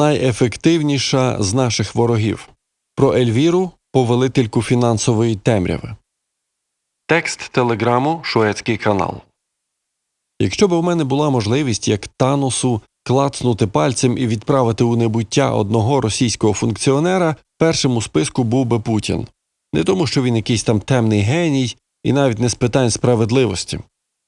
найефективніша з наших ворогів. Про Ельвіру, повелительку фінансової темряви. Текст телеграму Шуецький канал. Якщо б у мене була можливість, як Таносу, клацнути пальцем і відправити у небуття одного російського функціонера, першим у списку був би Путін. Не тому, що він якийсь там темний геній, і навіть не з питань справедливості.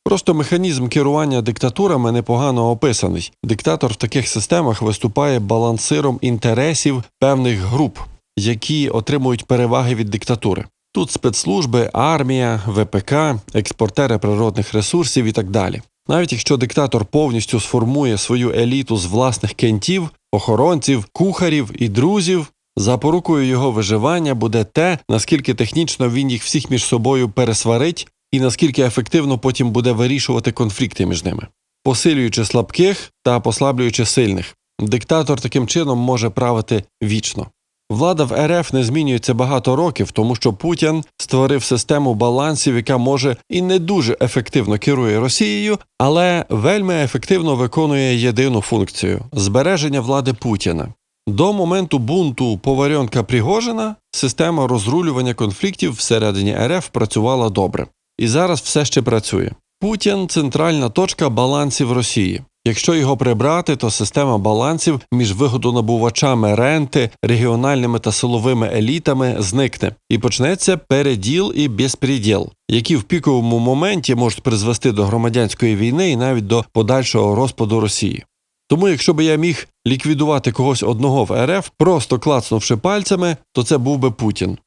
Просто механізм керування диктатурами непогано описаний. Диктатор в таких системах виступає балансиром інтересів певних груп, які отримують переваги від диктатури. Тут спецслужби, армія, ВПК, експортери природних ресурсів і так далі. Навіть якщо диктатор повністю сформує свою еліту з власних кентів, охоронців, кухарів і друзів, запорукою його виживання буде те, наскільки технічно він їх всіх між собою пересварить і наскільки ефективно потім буде вирішувати конфлікти між ними, посилюючи слабких та послаблюючи сильних. Диктатор таким чином може правити вічно. Влада в РФ не змінюється багато років, тому що Путін створив систему балансів, яка може і не дуже ефективно керує Росією, але вельми ефективно виконує єдину функцію збереження влади Путіна. До моменту бунту Поварьонка Пригожина система розрулювання конфліктів всередині РФ працювала добре. І зараз все ще працює. Путін центральна точка балансів Росії. Якщо його прибрати, то система балансів між вигодонабувачами ренти, регіональними та силовими елітами зникне, і почнеться переділ і безпреділ, які в піковому моменті можуть призвести до громадянської війни і навіть до подальшого розпаду Росії. Тому, якщо би я міг ліквідувати когось одного в РФ, просто клацнувши пальцями, то це був би Путін.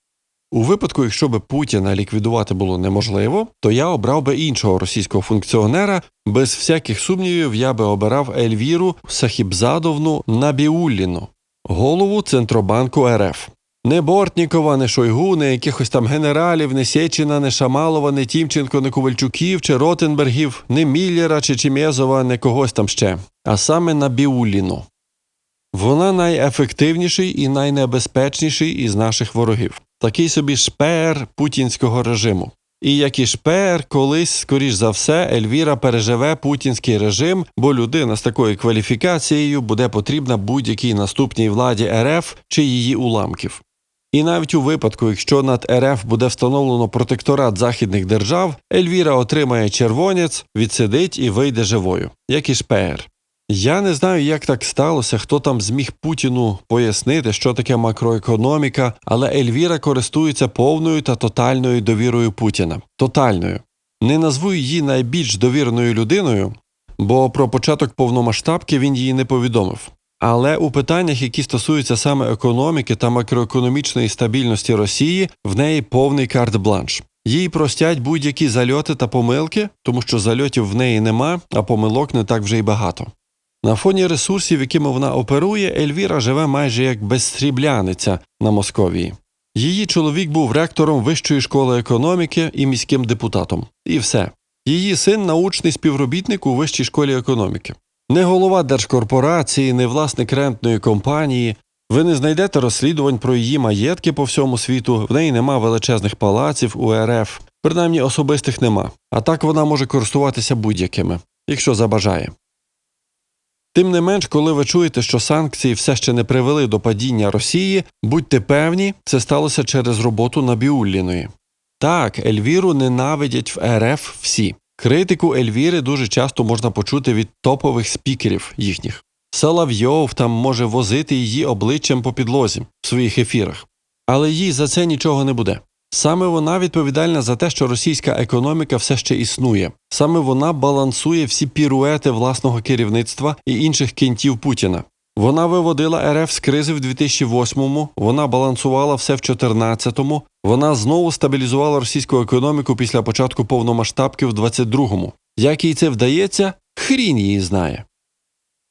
У випадку, якщо би Путіна ліквідувати було неможливо, то я обрав би іншого російського функціонера. Без всяких сумнівів я би обирав Ельвіру Сахібзадовну Набіулліну, голову Центробанку РФ. Не Бортнікова, не Шойгу, не якихось там генералів, не Сєчина, не Шамалова, не Тімченко, не Ковальчуків чи Ротенбергів, не Міллера чи Чімєзова, не когось там ще, а саме Набіулліну. Вона найефективніший і найнебезпечніший із наших ворогів. Такий собі шпеер путінського режиму. І як і шпеер, колись, скоріш за все, Ельвіра переживе путінський режим, бо людина з такою кваліфікацією буде потрібна будь-якій наступній владі РФ чи її уламків. І навіть у випадку, якщо над РФ буде встановлено протекторат західних держав, Ельвіра отримає червонець, відсидить і вийде живою, як і шпеер. Я не знаю, як так сталося, хто там зміг Путіну пояснити, що таке макроекономіка, але Ельвіра користується повною та тотальною довірою Путіна. Тотальною. Не назву її найбільш довіреною людиною, бо про початок повномасштабки він її не повідомив. Але у питаннях, які стосуються саме економіки та макроекономічної стабільності Росії, в неї повний карт-бланш. Їй простять будь-які зальоти та помилки, тому що зальотів в неї нема, а помилок не так вже й багато. На фоні ресурсів, якими вона оперує, Ельвіра живе майже як безсрібляниця на Московії. Її чоловік був ректором Вищої школи економіки і міським депутатом. І все. Її син научний співробітник у Вищій школі економіки. Не голова держкорпорації, не власник рентної компанії. Ви не знайдете розслідувань про її маєтки по всьому світу, в неї нема величезних палаців у РФ, принаймні особистих нема. А так вона може користуватися будь-якими, якщо забажає. Тим не менш, коли ви чуєте, що санкції все ще не привели до падіння Росії, будьте певні, це сталося через роботу Набіулліної. Так, Ельвіру ненавидять в РФ всі. Критику Ельвіри дуже часто можна почути від топових спікерів їхніх. Соловйов там може возити її обличчям по підлозі в своїх ефірах, але їй за це нічого не буде. Саме вона відповідальна за те, що російська економіка все ще існує. Саме вона балансує всі піруети власного керівництва і інших кінтів Путіна. Вона виводила РФ з кризи в 2008-му, вона балансувала все в 2014-му, вона знову стабілізувала російську економіку після початку повномасштабки в 22-му. Як їй це вдається, хрін її знає.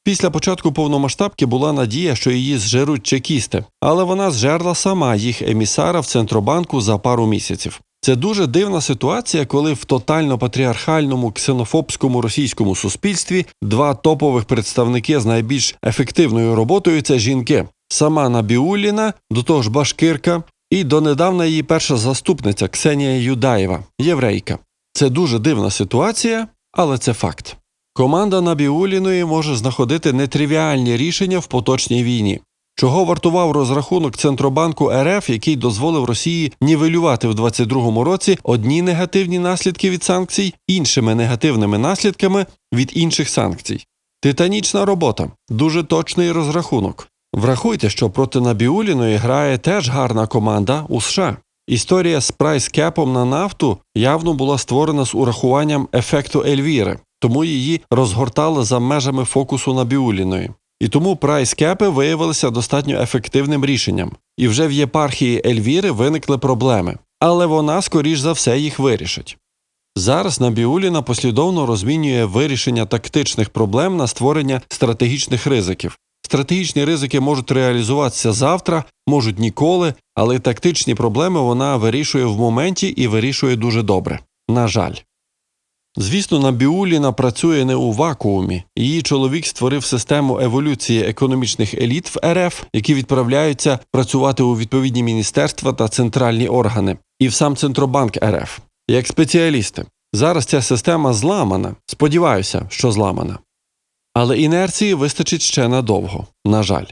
Після початку повномасштабки була надія, що її зжеруть чекісти, але вона зжерла сама їх емісара в Центробанку за пару місяців. Це дуже дивна ситуація, коли в тотально патріархальному ксенофобському російському суспільстві два топових представники з найбільш ефективною роботою це жінки. Сама Набіулліна, до того ж Башкирка, і донедавна її перша заступниця Ксенія Юдаєва, єврейка. Це дуже дивна ситуація, але це факт. Команда Набіуліної може знаходити нетривіальні рішення в поточній війні. Чого вартував розрахунок Центробанку РФ, який дозволив Росії нівелювати в 22-му році одні негативні наслідки від санкцій іншими негативними наслідками від інших санкцій? Титанічна робота, дуже точний розрахунок. Врахуйте, що проти Набіуліної грає теж гарна команда у США. Історія з прайскепом на нафту явно була створена з урахуванням ефекту Ельвіри, тому її розгортали за межами фокусу Набіуліної. І тому прайскепи виявилися достатньо ефективним рішенням. І вже в єпархії Ельвіри виникли проблеми, але вона, скоріш за все, їх вирішить. Зараз Набіуліна послідовно розмінює вирішення тактичних проблем на створення стратегічних ризиків. Стратегічні ризики можуть реалізуватися завтра, можуть ніколи, але тактичні проблеми вона вирішує в моменті і вирішує дуже добре. На жаль. Звісно, Набіуліна працює не у вакуумі. Її чоловік створив систему еволюції економічних еліт в РФ, які відправляються працювати у відповідні міністерства та центральні органи, і в сам Центробанк РФ, як спеціалісти. Зараз ця система зламана. Сподіваюся, що зламана. Але інерції вистачить ще надовго, на жаль.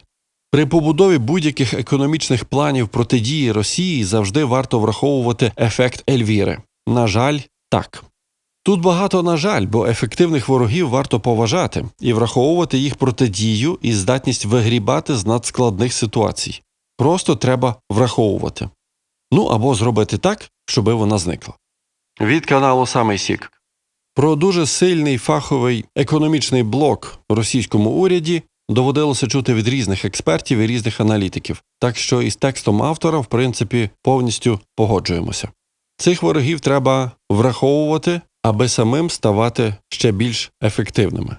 При побудові будь-яких економічних планів протидії Росії завжди варто враховувати ефект Ельвіри. На жаль, так. Тут багато на жаль, бо ефективних ворогів варто поважати і враховувати їх протидію і здатність вигрібати з надскладних ситуацій. Просто треба враховувати. Ну або зробити так, щоби вона зникла. Від каналу Самий Сік. Про дуже сильний фаховий економічний блок в російському уряді доводилося чути від різних експертів і різних аналітиків, так що із текстом автора, в принципі, повністю погоджуємося. Цих ворогів треба враховувати, аби самим ставати ще більш ефективними.